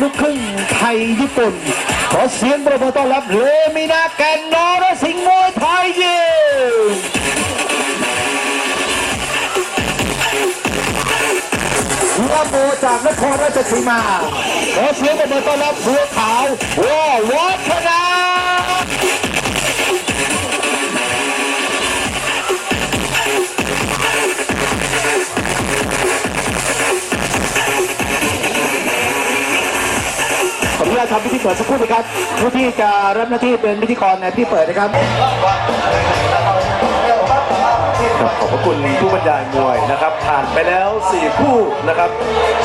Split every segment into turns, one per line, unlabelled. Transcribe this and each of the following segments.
ลูกครึ่งไทยญี่ปุ่น ขอเสียงประมือต้อนรับเลมินาแกนนอรสิงห์มวยไทยยิมหัวโมจากนครราชสีมา ขอเสียงประมือต้อนรับบัวขาววอวัฒนา ทำพิธีเปิดสักครู่นะครับผู้ที่จะรับหน้าที่เป็นพิธีกรในพิธีเปิดนะครับ
ครับขอบพระคุณผู้บรรยายมวยนะครับ ผ่านไปแล้ว 4 คู่นะครับ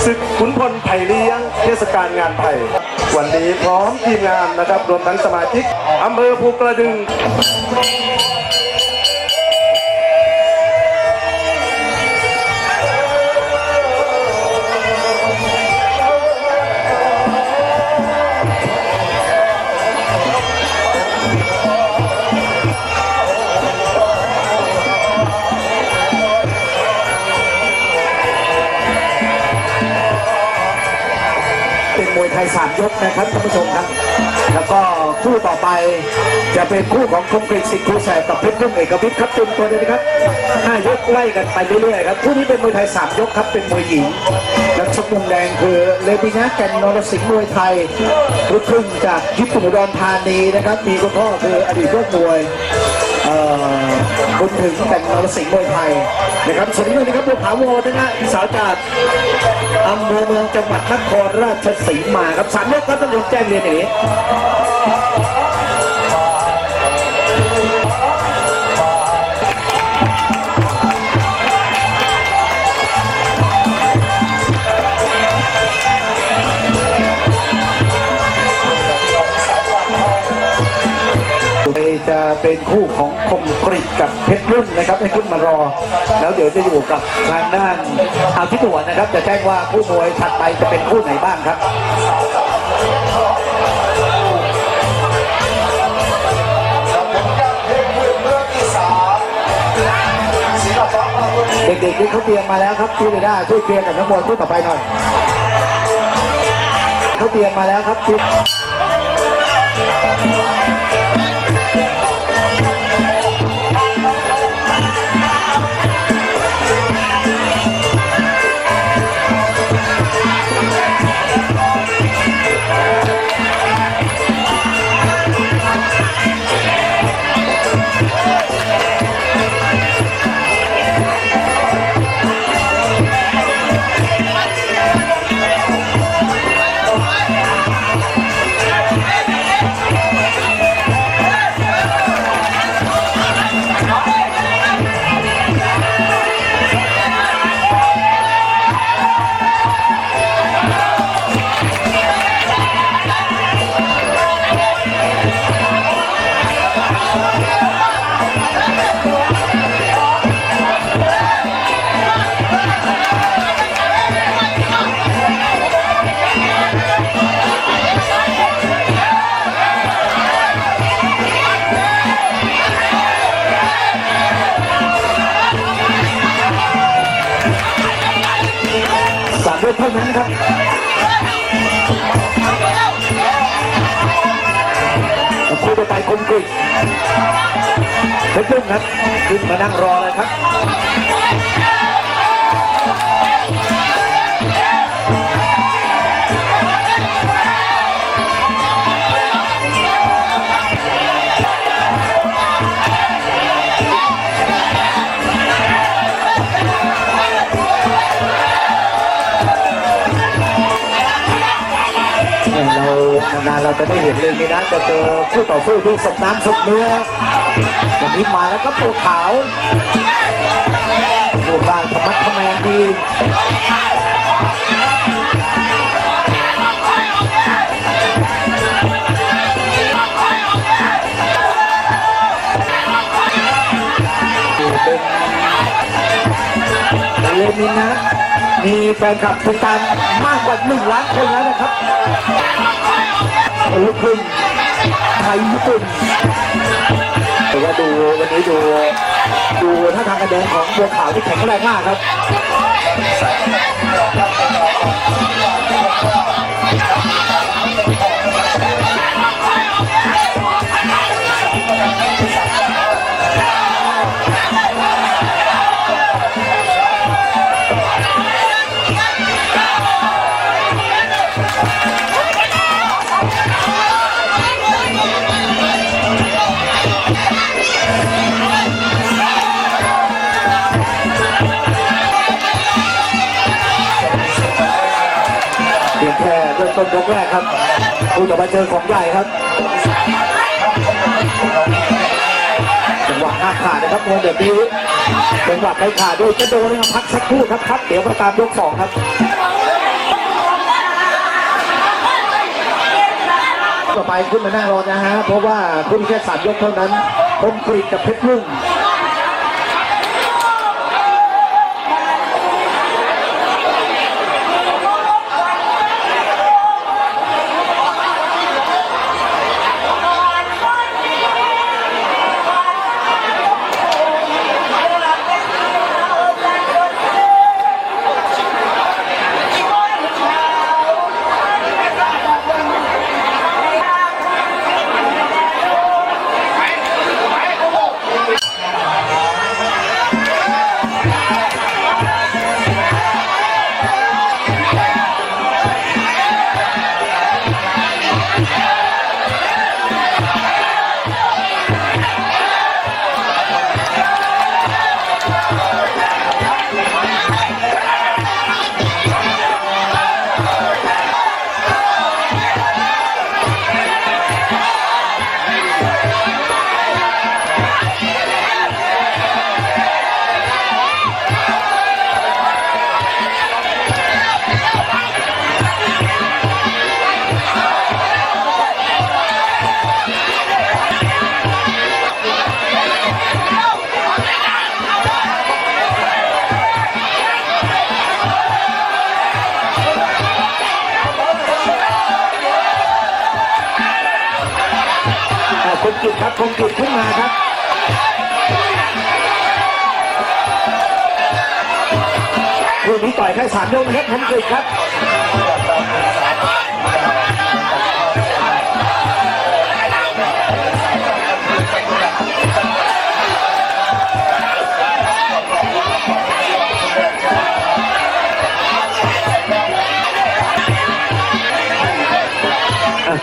ศึกขุนพลไผ่เลี้ยงเทศกาลงานไผ่วันนี้พร้อมทีมงานนะครับ รวมทั้งสมาชิกอำเภอภูกระดึง
กนะครับท่านผู้ชมครับ แล้วก็คู่ต่อไปจะเป็นคู่ของคมกริสิทธิ์ครูแสบกับเพชรรุ่งเอกวิทย์ครับเป็นตัวเดียนะครับห้ายกไล่กันไปเรื่อยๆครับคู่นี้เป็นมวยไทยสามยกครับเป็นมวยหญิงนักชกมุมแดงคือเลบินะแกนนรสิงห์มวยไทยลูกครึ่งจากญี่ปุ่นอุดรธานีนะครับ มีคุณพ่อคืออดีตยอดมวย เอ่อคุญถึงแต่งนรสิงห์มวยไทยนะครับส่วนนี้นะครับบัวขาวโวนะฮะพิสาวจากอำเภอเมืองจังหวัดนครราชสีมาครับสามยกครับตำรวจแจ้งเรียนอย่างนี้ เป็นคู่ของคมกริกับเพชรรุ่นนะครับให้คุณมารอ แล้วเดี๋ยวจะอยู่กับทางด้านอาทิตย์หัวนะครับ จะแจ้งว่าคู่มวยถัดไปจะเป็นคู่ไหนบ้างครับเด็กๆที่เขาเตรียมมาแล้วครับพี่เรด้าช่วยเคลียร์กับนักมวยคู่ต่อไปหน่อยเขาเตรียมมาแล้วครับพี่ ครับคู่ต่อไปคมกริเพชรรุ่งครับ ขึ้นมานั่งรอเลยครับ จะได้เห็นเลยนี่นะจะเจอคู่ต่อสู้ที่สดน้ำสดเนื้อวันนี้มาแล้วก็ตัวขาวตัวร่างธรรมะทแมงดีเป็นเลมินนะ มีแฟนคลับติดตามมากกว่าหนึ่งล้านคนแล้วนะครับ ลูกครึ่งไทยญี่ปุ่นแต่ว่าดูวันนี้ดูดูท่าทางการเดินของบัวขาวที่แข็งแรงมากครับ ต้นยกแรกครับคู่ต่อไปเจอของใหญ่ครับจังหวะห้าขาดนะครับมวยแบบนี้จังหวะไปขาดด้วยจะโดนนะครับพักสักครู่ครับครับเดี๋ยวมาตามยกสองครับต่อไปขึ้นมาหน้ารอนะฮะเพราะว่าขึ้นแค่สามยกเท่านั้นคมกรีดกับเพชรรุ่ง กรีดขึ้นมาครับคู่นี้ต่อยแค่สามยกนะครับคมกรีดครับ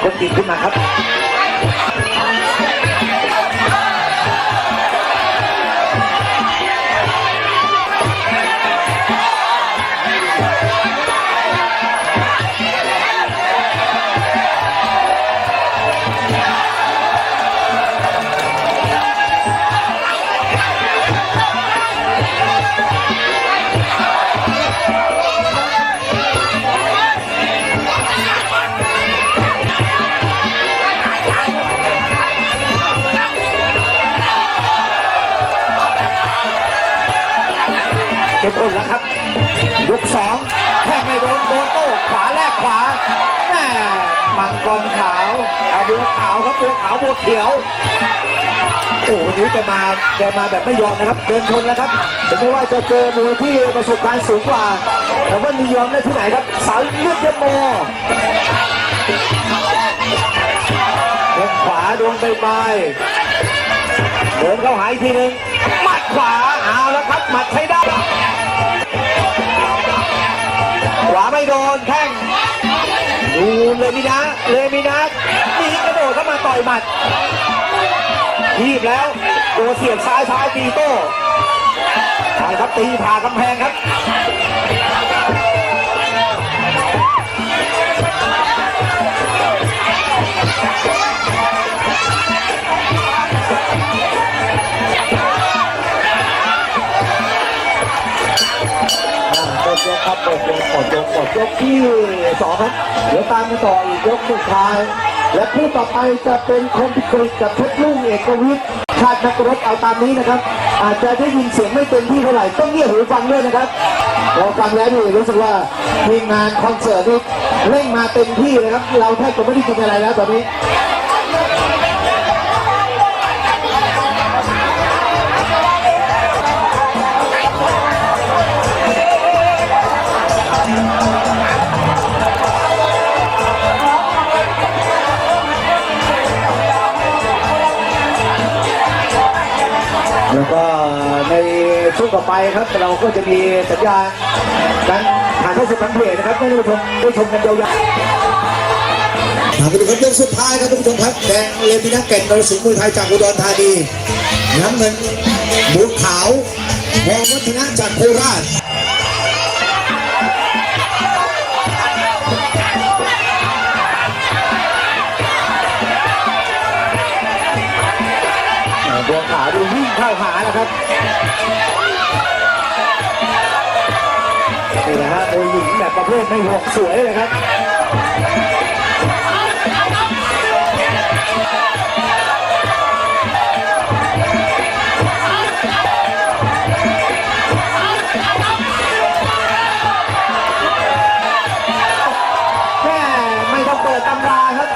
คมกรีดขึ้นมาครับ มังกรขาวเอาบัวขาวครับบัวขาวบัวเขียวโอ้วันนี้แกมาแกมาแบบไม่ยอมนะครับเดินชนแล้วครับถึงแม้ว่าจะเจอมวยที่ประสบการณ์สูงกว่า แต่ว่ามียอมได้ที่ไหนครับสาวเลือดเยมโมเดินขวาโดนใบไม้เดินเข้าหายทีนึงหมัดขวาเอาแล้วครับหมัดใช้ ดูเลยมินะเลยมินะมีกระโดดเข้ามาต่อยหมัดทีบแล้วโดนเสียบซ้ายซ้ายตีโต้ใช่ครับตีผ่ากำแพงครับ ยกที่สองครับเดี๋ยวตามกันต่ออีกยกสุดท้าย และคู่ต่อไปจะเป็นคมพิกริกับเพชรลุ่งเอกวิทย์ชาตินักรบเอาตามนี้นะครับ อาจจะได้ยินเสียงไม่เต็มที่เท่าไหร่ต้องเงียบหูฟังด้วยนะครับเราฟังแล้วนี่รู้สึกว่าทีมงานคอนเสิร์ตนี่เร่งมาเต็มที่เลยครับ เราแทบจะไม่ได้กินอะไรแล้วตอนนี้ ช่งต่อไปครับ เราก็จะมีสัญญาณการผ่านเข้าสู่ทางเพจนะครับให้ท่านผู้ชมได้ชมกันยาวๆ
มาดูครับยกสุดท้ายครับทุกผู้ชมครับแดงเลมินักเก่งนรสิงห์มวยไทยจากอุดรธานีน้ำเงินบุญขาวมองวัฒนะจากโคราช
บัวขาวดูวิ่งเข้าหานะครับ แบบประเภทไม่ห่วงสวยเลยครับแม่ไม่ต้องเปิดตำราครับ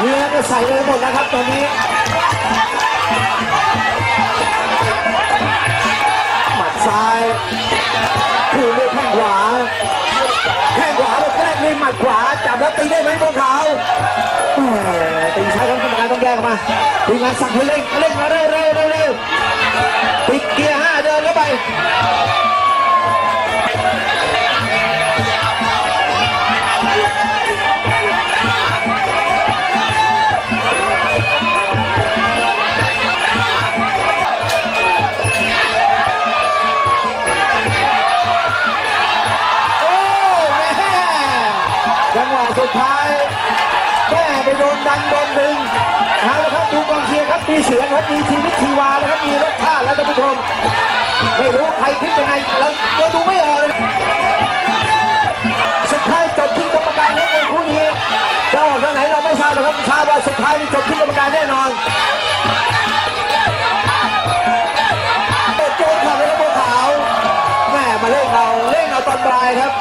เนื้อก็ใส่เลยหมดแล้วครับตอนนี้หมัดซ้าย คืนด้วยแข้งขวา แข้งขวาแล้วแรกนี่หมัดขวา จับแล้วตีได้ไหมพวกเขาแหม่ตีใช้ทั้งกรรมการต้องแยกออกมาทีมงานสั่งให้เร่งเร่งมาเร็วเร็วเร็วเร็วปิดเกียร์ห้าเดินเข้าไป เสียงครับมีชีวิตชีวาแล้วครับมีรสชาติแล้วท่านผู้ชมไม่รู้ใครคิดยังไงเราเราดูไม่ออกเลยสุดท้ายจบที่กรรมการแล้วในคู่นี้จะออกทางไหนเราไม่ทราบหรอกครับทราบว่าสุดท้ายจบที่กรรมการแน่นอนโจนขับเลยครับบัวขาวแม่มาเล่นเราเล่นเราตอนปลายครับ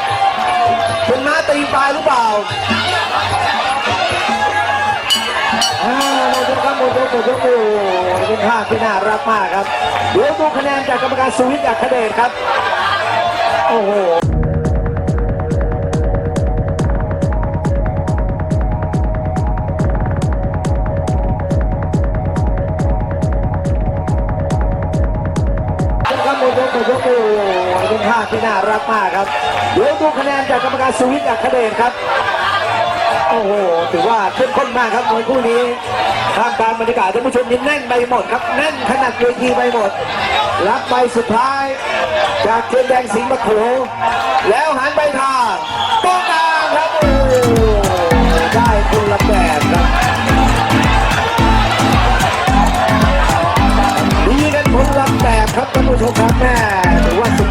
คุณน้าตีปลายหรือเปล่า อ่าโมโตครับโมโตโมโตโอ้เป็นภาพที่น่ารักมากครับเดี๋ยวดูคะแนนจากกรรมการสุวิทย์อัคเดชครับ โอ้โหครับโมโตโมโตโอ้เป็นภาพที่น่ารักมากครับเดี๋ยวดูคะแนนจากกรรมการสุวิทย์อัคเดชครับ โอ้โหถือว่าเข้มข้นมากครับมวยคู่นี้ท่ามกลางบรรยากาศท่านผู้ชมนิ่แน่นไปหมดครับแน่นขนาดเวทีไปหมดรับไปสุดท้าย จากเทียนแดงสิงห์มะโขแล้วหันไปทางป้องกลางครับได้คนละแบบครับดีกันคนละแบบครับท่านผู้ชมครับแม่ถือว่าสุ